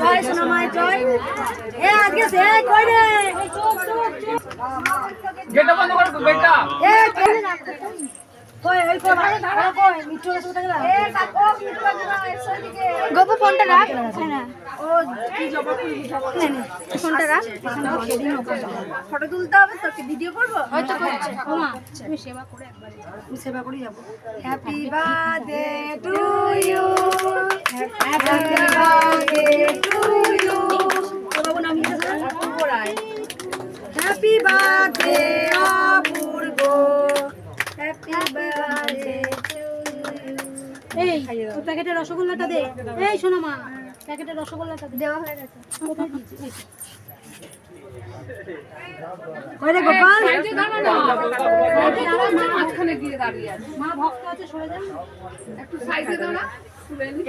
জয় সোনা জয়। এ আজকে সে কই রে গেটটা বন্ধ করো গেটটা। এ কই কই ওই কই ভালো কই মিঠু এসে কোথায় গেল এ কাকো মিঠু এসে দিকে গোপু ফোনটা রাখ। হ্যাঁ ও কি জবা ফুল জবা ফোনটা রাখ। ফটো তুলতে হবে তো ভিডিও করব? হয়তো করছে। ওমা তুমি সেবা করে একবার আমি সেবা করি যাব। হ্যাপি বার্থডে টু ইউ এই শোনো মা প্যাকেটের রসগোল্লাটা দে। দেওয়া হয়ে গেছে। কোথায় দিয়েছিস কই গোপাল মাঝখানে গিয়ে দাঁড়িয়ে আছে। মা ভক্ত আছে সরে যান একটু সাইডে দাও না।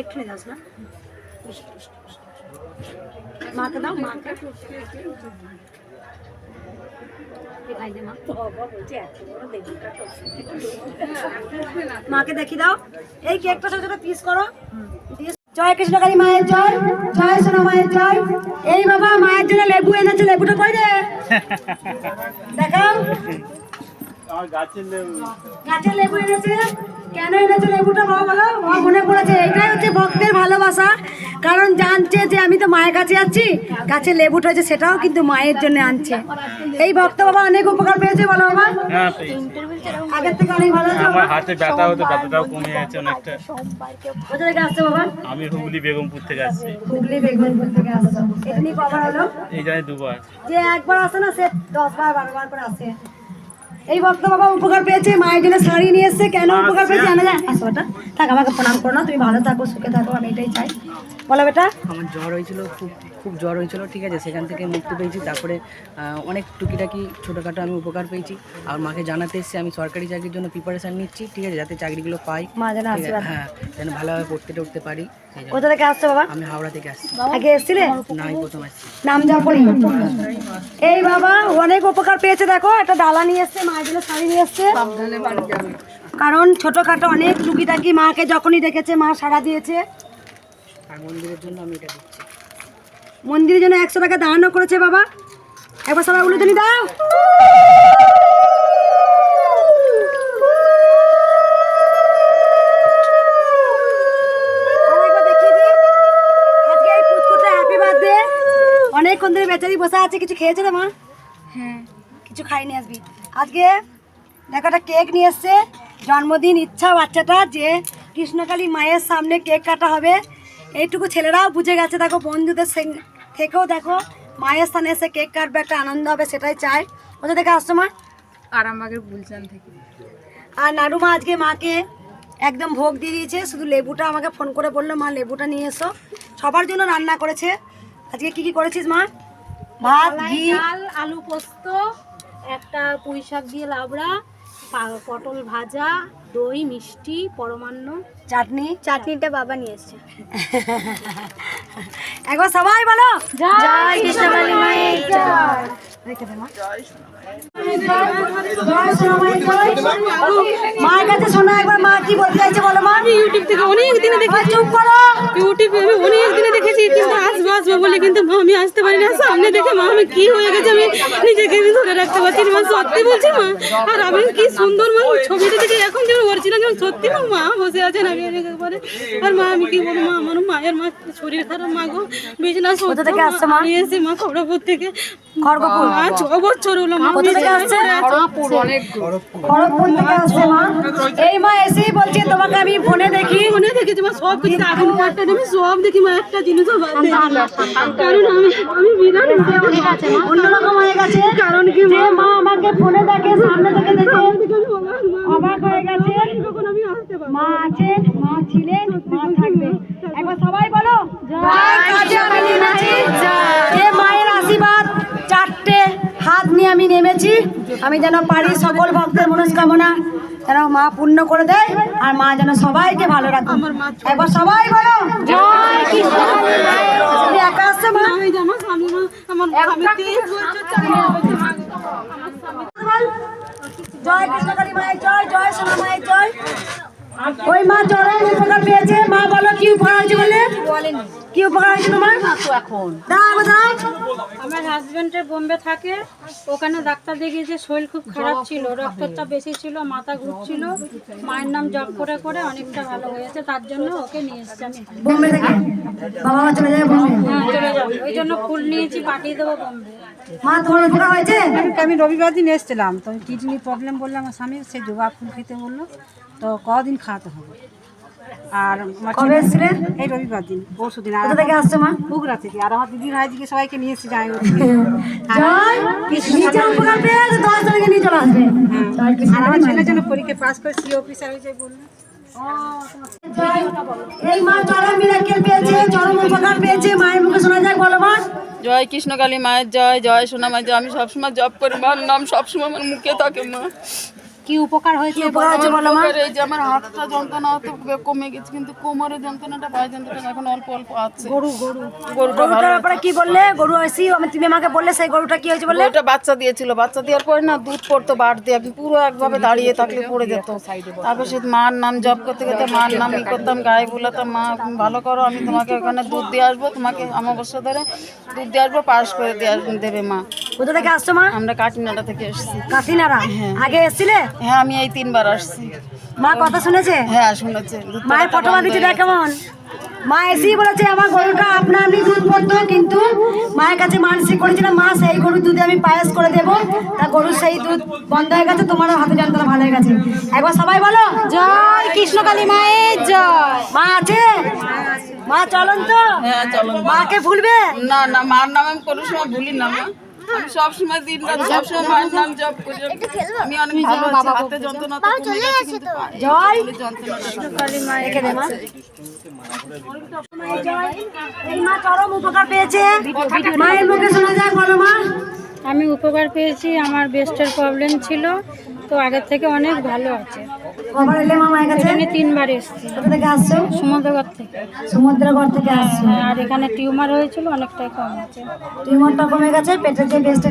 একটু যাস না মাকে দাও দেখি দাও। এই কেকটা ছোট পিস করো দিয়ে- জয় কৃষ্ণকালী মায়ের জয় জয় সোনা মায়ের জয়। এই বাবা মায়ের জন্য লেবু এনেছে লেবুটা কই রে? দেখাও। গাছের লেবু এনেছে। কেন এনেছে লেবুটা বাবা বলো বাবা মনে পড়েছে এটাই হচ্ছে ভক্তের ভালোবাসা। কারণ জানছে যে আমি তো মায়ের কাছে আছি গাছের লেবুটা হচ্ছে সেটাও কিন্তু মায়ের জন্য আনছে। এই ভক্ত বাবা অনেক উপকার পেয়েছে বলো বাবা। হ্যাঁ আগের থেকে অনেক ভালো আমার হাতে ব্যথা হতো ব্যথাটাও কমে গেছে অনেকটা। কোথা থেকে আসছে বাবা? আমি হুগলি বেগমপুর থেকে আসছি। হুগলি বেগুনপুর থেকে আসছে। এটা নিয়ে কবার হলো? এই জানি দুবার। যে একবার আসে না সে দশ বার বারো বার করে আসে। এই ভক্ত বাবা উপকার পেয়েছে মায়ের জন্য শাড়ি নিয়ে এসছে। কেন উপকার পেয়েছে? জানা যায়। আসো ওটা থাক আমাকে প্রণাম করো না তুমি ভালো থাকো সুখে থাকো আমি এটাই চাই। বলো বেটা। আমার জ্বর হয়েছিল খুব খুব জ্বর হয়েছিল ঠিক আছে সেখান থেকে মুক্তি পেয়েছি। তারপরে অনেক টুকিটাকি ছোটোখাটো আমি উপকার পেয়েছি। আর মাকে জানাতে এসেছি আমি সরকারি চাকরির জন্য প্রিপারেশান নিচ্ছি ঠিক আছে যাতে চাকরিগুলো পাই। মা যেন হ্যাঁ যেন ভালোভাবে পড়তে টড়তে পারি। কোথা থেকে আসছো বাবা? আমি হাওড়া থেকে আসছি। আগে এসেছিলে? না আমি প্রথম আসছি। নাম যা পড়ি। এই বাবা অনেক উপকার পেয়েছে দেখো একটা ডালা নিয়ে এসছে মায়ের জন্য শাড়ি নিয়ে এসছে। কারণ ছোটখাটো অনেক টুকিটাকি মাকে যখনই দেখেছে মা সাড়া দিয়েছে। আর মন্দিরের জন্য আমি এটা দিচ্ছি। মন্দিরের জন্য একশো টাকা দাঁড়ানো করেছে বাবা। একবার সবাই উলুধনি দাও। অনেকক্ষণ ধরে বেচারি বসে আছে কিছু খেয়েছে রে মা? হ্যাঁ। কিছু খাইনি আসবি আজকে দেখো একটা কেক নিয়ে এসছে। জন্মদিন ইচ্ছা বাচ্চাটা যে কৃষ্ণকালী মায়ের সামনে কেক কাটা হবে। এইটুকু ছেলেরাও বুঝে গেছে দেখো বন্ধুদের থেকেও দেখো মায়ের স্থানে এসে কেক কাটবে একটা আনন্দ হবে সেটাই চাই। কোথা থেকে আসছো মা? আরামবাগের বুলচান থেকে। আর নাড়ুমা আজকে মাকে একদম ভোগ দিয়ে দিয়েছে শুধু লেবুটা আমাকে ফোন করে বলল মা লেবুটা নিয়ে এসো। সবার জন্য রান্না করেছে। আজকে কি কি করেছিস মা? ভাত ঘি। ডাল আলু পোস্ত একটা পুঁই শাক দিয়ে লাবড়া পটল ভাজা দই মিষ্টি পরমান্ন। চাটনি? চাটনিটা বাবা নিয়ে এসছে। একবার সবাই বলো। জয় কৃষ্ণকালী মায়ের মায়ের কাছে শোনা একবার মা কি বলতে চাইছে বলো মা? ইউটিউব থেকে অনেক দিনে দেখে চুপ করো। ইউটিউবে আমি অনেক দিনে দেখেছি কিন্তু আসব আসব বলে কিন্তু আমি আসতে পারি না সামনে দেখে মা আমি কি হয়ে গেছে আমি নিজেকে ধরে রাখতে পারছি মা সত্যি বলছি মা। আর আমি কি সুন্দর মা ছবিটা দেখে এখন যেমন অরিজিনাল যেমন সত্যি মা মা বসে আছেন আমি একেবারে আর মা আমি কি বলব মা আমার মায়ের মা শরীর খারাপ মা গো বিজনেস কোথা থেকে আসছে মা? আমি এসে মা খড়গপুর থেকে। খড়গপুর? মা ছ বছর হলো মা কোথা থেকে আসছে? খড়গপুর থেকে আসছে মা? এই মা এসেই বলছে তোমাকে আমি ফোনে দেখি। মনে দেখেছি মা সব কিছু আগুন কাটতে আমি সব দেখি মা একটা জিনিসও বাদ দিই কারণ আমি আমি বিরাট অন্যরকম হয়ে গেছে। কারণ কি যে মা আমাকে ফোনে দেখে সামনে থেকে দেখে অবাক হয়ে গেছে। মা আছেন মা ছিলেন মা থাকবে। একবার সবাই বলো যে মায়ের আশীর্বাদ চারটে হাত নিয়ে আমি নেমেছি। আমি যেন পারি সকল ভক্তের মনস্কামনা যেন মা পূর্ণ করে দেয় আর মা যেন সবাইকে ভালো রাখে একবার সবাই বলো জয় কৃষ্ণ একা আসছো মা জয় কৃষ্ণকালী মায়ের জয় জয় সোনা মায়ের জয়। ওই মা চরম উপকার পেয়েছে মা বলো কি উপকার হয়েছে বলে? কি উপকার হয়েছে তোমার? এখন। দাঁড়াও দাঁড়াও আমার হাজবেন্ডের বোম্বে থাকে ওখানে ডাক্তার দেখিয়েছে শরীর খুব খারাপ ছিল রক্তটা বেশি ছিল মাথা ঘুরছিল মায়ের নাম জপ করে করে অনেকটা ভালো হয়েছে তার জন্য ওকে নিয়ে এসেছি আমি। বোম্বে থেকে? বাবা মা চলে যাবে বোম্বে? হ্যাঁ চলে যাব। ওই জন্য ফুল নিয়েছি পাঠিয়ে দেবো বোম্বে। মা তোমার উপকার হয়েছে? আমি রবিবার দিন এসেছিলাম তো কিডনি প্রবলেম বললে আমার স্বামী সে জবা ফুল খেতে বলল। তো কদিন খাওয়াতে হবে। আর কবে এসেছিলেন? এই রবিবার দিন পরশু দিন। আর কোথা থেকে আসছো মা? বুগরা থেকে। আর আমার দিদি ভাইজিকে সবাইকে নিয়ে এসেছি যাই কৃষ্ণ আর আমার ছেলের জন্য পরীক্ষা পাস করে সি অফিসার হয়েছে বলল। জয়। এই মা চরম মিরাকেল পেয়েছে চরম উপকার পেয়েছে। মায়ের মুখে শোনা যায় বলো মা। জয় কৃষ্ণকালী মায়ের জয় জয় সোনা মায়ের জয়। আমি সবসময় জব করি মার নাম সবসময় আমার মুখে থাকে মা। কি উপকার হয়েছে উপকার হয়েছে বলো মা? এই যে আমার হাতটা যন্ত্রণা তো কমে গেছে কিন্তু কোমরের যন্ত্রণাটা পায়ে যন্ত্রণা এখন অল্প অল্প আছে। গরু গরু। গরুটা গরুটার ব্যাপারে কি বললে? গরু এসি আমি তুমি আমাকে বললে সেই গরুটা কি হয়েছে বললে? ওটা বাচ্চা দিয়েছিল। বাচ্চা দেওয়ার পরে না দুধ পড়তো বার দিয়ে পুরো একভাবে দাঁড়িয়ে থাকলে পড়ে যেত। তারপর সে মার নাম জপ করতে করতে মার নাম ই করতাম গায়ে বলাতাম মা ভালো করো আমি তোমাকে ওখানে দুধ দিয়ে আসব তোমাকে অমাবস্যা ধরে দুধ দিয়ে আসব পাস করে দিয়ে আস- দেবে মা। কোথা থেকে আসছো মা? আমরা কাকিনাডা থেকে এসেছি। কাকিনারা আগে এসছিলে? হ্যাঁ আমি এই তিনবার আসছি। মা কথা শুনেছে? হ্যাঁ শুনেছে। মায়ের বন্ধ দিচ্ছে দেখ কেমন? মা এসেই বলেছে আমার গরুটা আপনা আপনি দুধ পড়তো কিন্তু মায়ের কাছে মানসিক করেছিলাম মা সেই গরুর দুধে আমি পায়েস করে দেবো। তা গরুর সেই দুধ বন্ধ হয়ে গেছে তোমারও হাতে যন্ত্রণা ভালো হয়ে গেছে। একবার সবাই বলো জয় কৃষ্ণকালী মায়ের জয়। মা আছে? মা চলন তো হ্যাঁ চলো মাকে ভুলবে? না না মার নাম আমি কোনো সময় ভুলি না মা। আমি সবসময় দিন রাত সবসময় মায়ের নাম জপ করি। আমি অনেক ভালো আছি। হাতে যন্ত্রণা তো কমে গেছে কিন্তু জয়! যন্ত্রণাটা রেখে দে মা। এই মা চরম উপকার পেয়েছে। মায়ের মুখে শোনা যায় বলো মা। আমি উপকার পেয়েছি আমার বেস্টের প্রবলেম ছিল তো আগের থেকে অনেক ভালো আছে। কবার এলে মা কাছে? এখানে তিনবার এসেছি। কোথা থেকে আসছো? সমুদ্রগড় থেকে। সমুদ্রগড় থেকে আসছো। আর এখানে টিউমার হয়েছিল অনেকটাই কম আছে। টিউমারটা কমে গেছে পেটের যে কমে গেছে।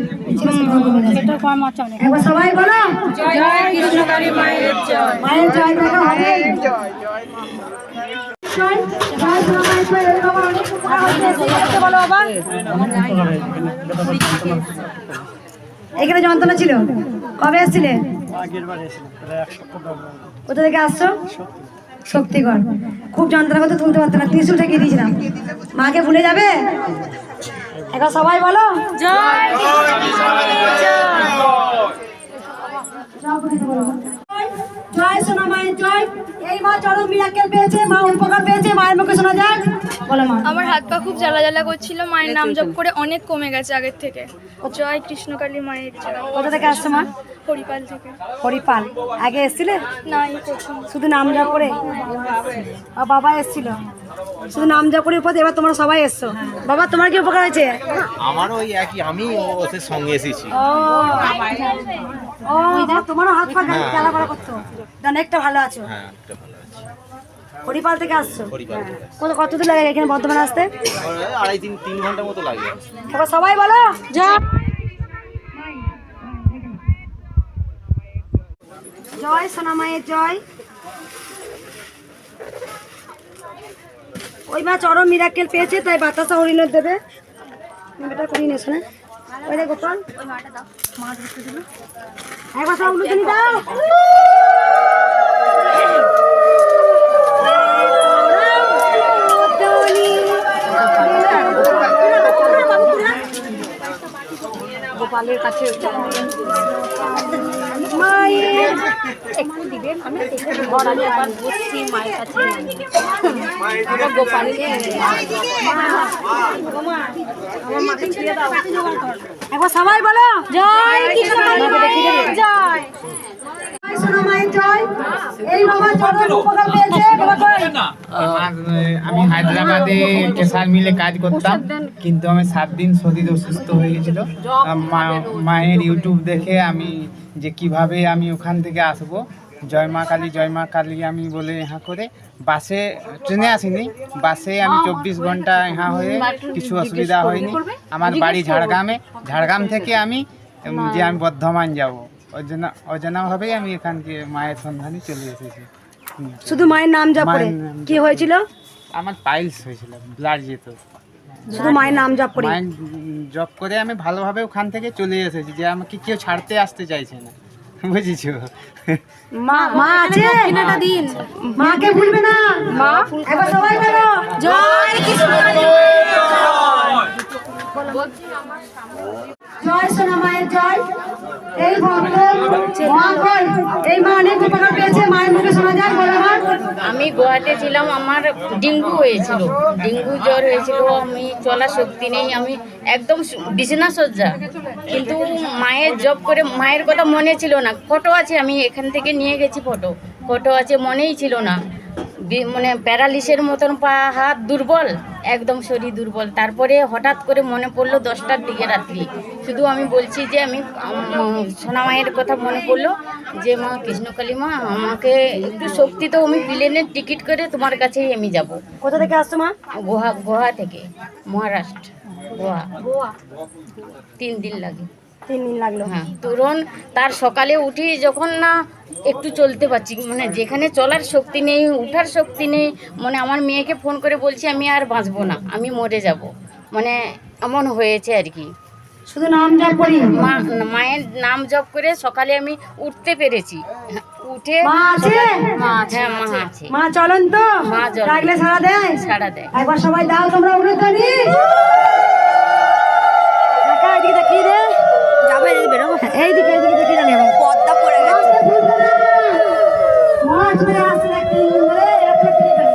সেটা কম আছে অনেক। একবার সবাই বলো। জয় কৃষ্ণকালী মায়ের জয়। মায়ের জয় দেখা হবে। জয় জয় জয়। সোনা জয় এই অনেক উপকার হয়েছে। বলো বাবা এখানে যন্ত্রণা ছিল কবে এসেছিলে কোথা থেকে আসছো? শক্তিগড় খুব যন্ত্রণা করতে তুলতে পারতো না ত্রিশুল ঠেকিয়ে দিয়েছিলাম। মাকে ভুলে যাবে? এখন সবাই বলো। জয়। জয় সোনা মায়ের জয়। এই মা চরম মিরাকেল পেয়েছে মা উপকার পেয়েছে মায়ের মুখে শোনা যাক। বলো মা। আমার হাত পা খুব জ্বালা জ্বালা করছিল মায়ের নাম জপ করে অনেক কমে গেছে আগের থেকে। জয় কৃষ্ণকালী মায়ের কোথা থেকে আসছে মা? হরিপাল থেকে। হরিপাল। আগে এসেছিলে? না শুধু নাম জপ করে? আর বাবা এসেছিল। শুধু নাম যা করে উপর এবার তোমরা সবাই এসছো। বাবা তোমার কি উপকার হয়েছে? আমারও ওই একই আমি ওদের সঙ্গে এসেছি। ও তোমারও হাত পা জ্বালা করা করতো? অনেকটা ভালো আছো? হ্যাঁ একটা ভালো আছে। হরিপাল থেকে আসছো? কত কত দূর লাগে এখানে বর্ধমানে আসতে? আড়াই তিন তিন ঘণ্টা মতো লাগে। এবার সবাই বলো জয় জয় সোনা মায়ের জয়। ওই মা চরম মিরাকেল পেয়েছে তাই বাতাসা হরিণের দেবে। করিয়ে নেছো না? ওই গোপাল। একবার সব উলুজনি দাও। গোপালের কাছে মায়ের একটু দিবেন আমি ঘর আমি একবার বসছি মায়ের কাছে। আমার গোপালকে একবার সবাই বলো জয় কৃষ্ণ জয়। জয়। সোনা মায়ের জয়। এই বাবা চরম উপকার পেয়েছে বাবা কই? আমি হায়দ্রাবাদে কেসার মিলে কাজ করতাম কিন্তু আমি সাত দিন শরীর অসুস্থ হয়ে গেছিল। মা- মায়ের ইউটিউব দেখে আমি যে কীভাবে আমি ওখান থেকে আসব জয় মা কালী জয় মা কালী আমি বলে ইহা করে। বাসে ট্রেনে আসিনি। বাসে আমি চব্বিশ ঘণ্টা ইহা হয়ে কিছু অসুবিধা হয়নি। আমার বাড়ি ঝাড়গ্রামে। ঝাড়গ্রাম থেকে আমি যে আমি বর্ধমান যাব। অজানা অজানাভাবেই আমি এখানকে মায়ের সন্ধানে চলে এসেছি। শুধু মায়ের নাম জপ করে? কি হয়েছিল? আমার পাইলস হয়েছিল ব্লাড যেত। শুধু মায়ের নাম জপ করে? জব করে আমি ভালোভাবে ওখান থেকে চলে এসেছি যে আমাকে কেউ ছাড়তে আসতে চাইছে না। বুঝেছ? মা মা আছে দিন। মাকে ভুলবে না। মা একবার সবাই বলো। জয় কৃষ্ণ। জয় সোনা মায়ের জয়। এই ভক্ত মা কই এই মা অনেক উপকার পেয়েছে, মায়ের মুখে শোনা যায় আমি গোয়াতে ছিলাম, আমার ডেঙ্গু হয়েছিল। ডেঙ্গু জ্বর হয়েছিল, আমি চলা শক্তি নেই, আমি একদম বিছানা সজ্জা কিন্তু মায়ের জব করে, মায়ের কথা মনে ছিল না। ফটো আছে, আমি এখান থেকে নিয়ে গেছি ফটো। ফটো আছে, মনেই ছিল না। মানে প্যারালিসের মতন পা হাত দুর্বল একদম শরীর দুর্বল। তারপরে হঠাৎ করে মনে পড়ল দশটার দিকে রাত্রি। শুধু আমি বলছি যে আমি সোনা মায়ের কথা মনে পড়ল যে মা কৃষ্ণকালী মা আমাকে একটু শক্তি তো আমি প্লেনের টিকিট করে তোমার কাছেই আমি যাব। কোথা থেকে আসছো মা? গোয়া গোয়া থেকে মহারাষ্ট্র গোয়া গোয়া তিন দিন লাগে। তিন দিন লাগল। হ্যাঁ। তুরন তার সকালে উঠি যখন না একটু চলতে পারছি মানে যেখানে চলার শক্তি নেই উঠার শক্তি নেই মানে আমার মেয়েকে ফোন করে বলছি আমি আর বাঁচবো না আমি মরে যাব। মানে এমন হয়েছে আর কি। শুধু নাম জপ করি মা মায়ের নাম জপ করে সকালে আমি উঠতে পেরেছি। উঠে মা আছে? হ্যাঁ মা আছে। মা চলন তো? মা সারা দেয়। সাড়া দেয়। একবার সবাই দাও তোমরা উলুধ্বনি দেখা এদিকে দেখিয়ে দে যাবে এদিকে বেরোবো এইদিকে এইদিকে দেখিয়ে জানি এবার পদ্মা পড়ে গেছে। মাছ মেরে আসছে নাকি বলে? এরকম করে গেল।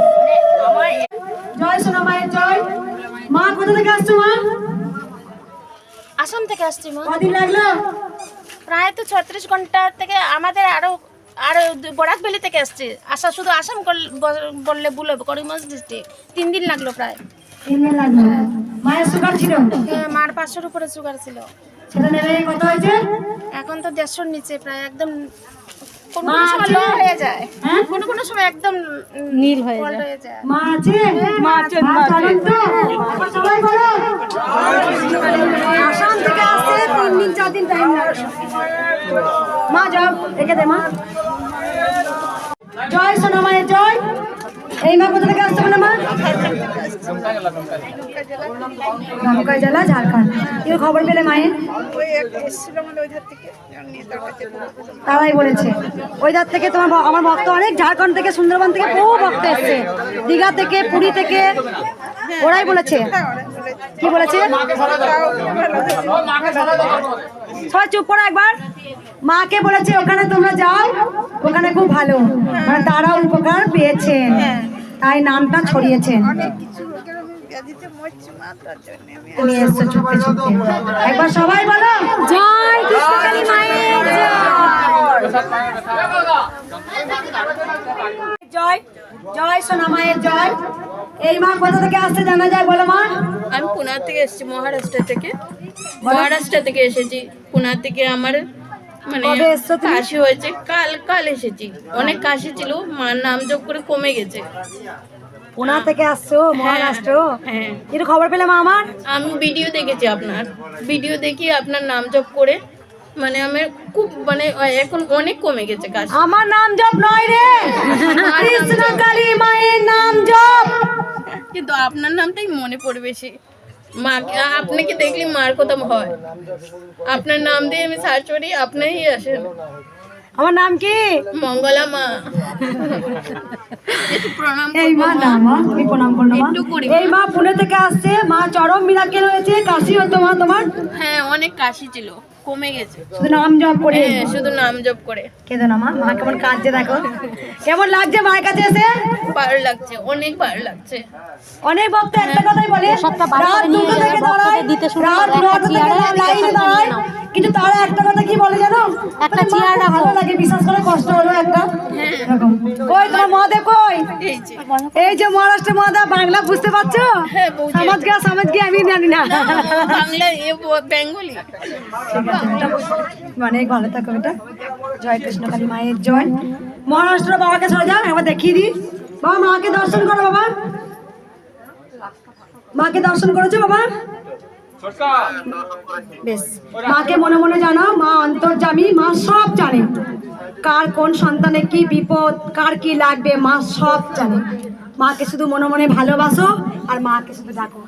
জয় সোনা মায়ের জয়। মা কোথা থেকে আসছো মা? আসাম থেকে আসছি মা। কদিন লাগল? প্রায় তো ছত্রিশ ঘণ্টা থেকে আমাদের আরও আরও বরাক ভ্যালি থেকে আসছে। আসা শুধু আসাম বললে ভুল হবে করিমগঞ্জ ডিস্ট্রিক্ট তিন দিন লাগল প্রায়। তিন দিন লাগল। মায়ের সুগার ছিল? হ্যাঁ, মার পাঁচশোর উপরে সুগার ছিল। সেটা নেবে কত হয়েছে? এখন তো দেড়শোর নিচে প্রায় একদম কোনো সময় হয়ে যায়। হ্যাঁ? কোনো কোনো সময় একদম নীল হয়ে যায়। মা আছে? মা আছে। মা চলুন তো। সবাই বলো। আসাম থেকে আসছে তিন দিন চার দিন টাইম লাগছে মা যাও রেখে দে মা। জয় সোনা জয়। এই মা কোথা থেকে আসছে বলে মা? দমকা জেলা ঝাড়খণ্ড। কেউ খবর পেলে মায়ের? তারাই বলেছে। ওই ধার থেকে তোমার আমার ভক্ত অনেক ঝাড়খণ্ড থেকে সুন্দরবন থেকে বহু ভক্ত এসছে। দীঘা থেকে পুরী থেকে ওরাই বলেছে। কি বলেছে? সবাই চুপ করো একবার। মাকে বলেছে ওখানে তোমরা যাও ওখানে খুব ভালো। মানে তারা উপকার পেয়েছেন। তাই নামটা ছড়িয়েছেন। তুমি এসছো একবার সবাই বলো জয় কৃষ্ণকালী মায়ের জয়। জয় সোনা মায়ের জয়। এই মা কোথা থেকে আসছে জানা যায় বলো মা? আমি পুনা থেকে এসেছি মহারাষ্ট্র থেকে। মহারাষ্ট্র থেকে এসেছি। পুনা থেকে আমার মানে? কাশি হয়েছে। কাল কাল এসেছি। অনেক কাশি ছিল মার নাম যোগ করে কমে গেছে। পুনা থেকে আসছো মহারাষ্ট্র? হ্যাঁ খবর পেলে মা আমার? আমি ভিডিও দেখেছি আপনার। ভিডিও দেখি আপনার নাম জপ করে। মানে আমার খুব মানে এখন অনেক কমে গেছে কাশি। আমার নাম জপ নয় রে! কৃষ্ণকালী মায়ের নাম জপ! কিন্তু আপনার নামটাই মনে পড়বে বেশি মাকে আপনাকে দেখলে মার কথা হয়? আপনার নাম দিয়ে আমি সার্চ করি আপনারই আসেন। আমার নাম কি? মঙ্গলা মা। এই মা না মা তুমি প্রণাম করো মা। করি। এই মা পুনে থেকে আসছে। মা চরম মিরাকেল রয়েছে কাশি হতো মা তোমার? হ্যাঁ অনেক কাশি ছিল। কমে গেছে। শুধু নাম জপ করে? হ্যাঁ শুধু নাম জপ করে। কেঁদো না মা মা কেমন কাঁদছে দেখো। কেমন লাগছে মায়ের কাছে এসে? ভালো লাগছে অনেক ভালো লাগছে। অনেক ভক্ত একটা কথাই বলে রাত দুটো থেকে দাঁড়ায় রাত নটা থেকে লাইনে দাঁড়ায় কিন্তু তারা একটা কথা কি বলে জানো? একটা চেয়ার ভালো লাগে বিশ্বাস করে কষ্ট হলো একটা। কই তোমার মহাদেব কই এই যে। এই যে মহারাষ্ট্র মহাদেব বাংলা বুঝতে পারছ? হ্যাঁ, বুঝি। সমাজ গিয়া সমাজ গিয়া আমি জানি না। বাংলা এ ব- অনেক ভালো থাকো এটা। জয় কৃষ্ণ কালী মায়ের জয়। মহারাষ্ট্র বাবাকে চলে যাও, একবার দেখিয়ে দিই। বাবা, মাকে দর্শন করো বাবা। মাকে দর্শন করেছ বাবা? বেশ। মাকে মনে মনে জানাও, মা অন্তর্জামী মা সব জানে। কার কোন সন্তানে কি বিপদ, কার কি লাগবে, মা সব জানে। মাকে শুধু মনে মনে ভালোবাসো আর মাকে শুধু ডাকো।